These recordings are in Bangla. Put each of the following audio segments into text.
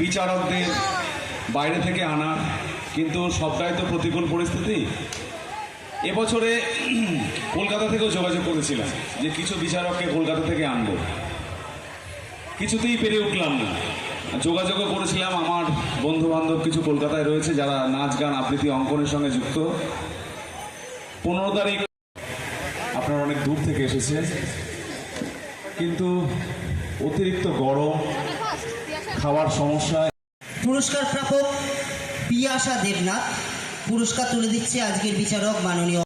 বিচারকদের বাইরে থেকে আনা, কিন্তু সবটাই তো প্রতিকূল পরিস্থিতি। এবছরে কলকাতা থেকেও যোগাযোগ করেছিলাম যে কিছু বিচারককে কলকাতা থেকে আনব। কিছুতেই পেরে উঠলাম না। যোগাযোগও করেছিলাম, আমার বন্ধু বান্ধব কিছু কলকাতায় রয়েছে যারা নাচ, গান, আবৃত্তি, অঙ্কনের সঙ্গে যুক্ত। পনেরো তারিখ, আপনারা অনেক দূর থেকে এসেছেন। কিন্তু অতিরিক্ত গরম খাওয়ার সমস্যা। পুরস্কার প্রাপক পিয়াসা দেবনাথ। পুরস্কার তুলে দিচ্ছে আজকের বিচারক মাননীয়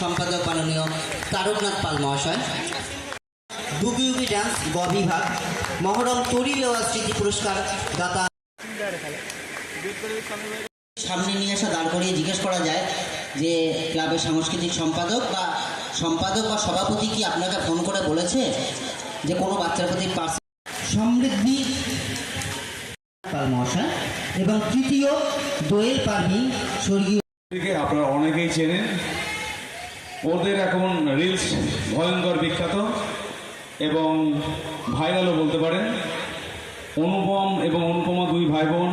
সম্পাদক মাননীয় তারকনাথ পাল মহাশয় ডুবি উবি ডান্স গ বিভাগ মহরম তরি লেওয়া স্মৃতি পুরস্কার দাতা সামনে নিয়ে এসে দাঁড় করিয়ে জিজ্ঞেস করা যায় যে ক্লাবের সাংস্কৃতিক সম্পাদক বা সম্পাদক বা সভাপতি কি আপনাকে ফোন করে বলেছে যে কোনো বাচ্চার প্রতি সমৃদ্ধি পাল মহাশয় এবং তৃতীয় দোয়েল পারভিন স্বর্গীয় আপনারা অনেকেই চেনেন। ওদের এখন রিলস ভয়ঙ্কর বিখ্যাত এবং ভাইরালও বলতে পারেন। অনুপম এবং অনুপমা দুই ভাই বোন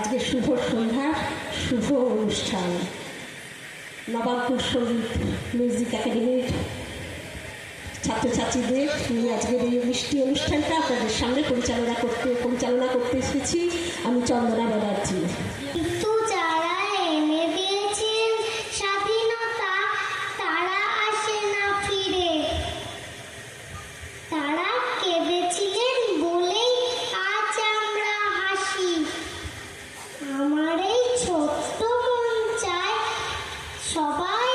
আজকে শুভ সন্ধ্যা, শুভ অনুষ্ঠান। নবাবপুর সংগীত মিউজিক একাডেমির ছাত্রছাত্রীদের নিয়ে আজকের এই মিষ্টি অনুষ্ঠানটা আপনাদের সামনে পরিচালনা করতে পরিচালনা করতে এসেছি। আমি চন্দনা 走吧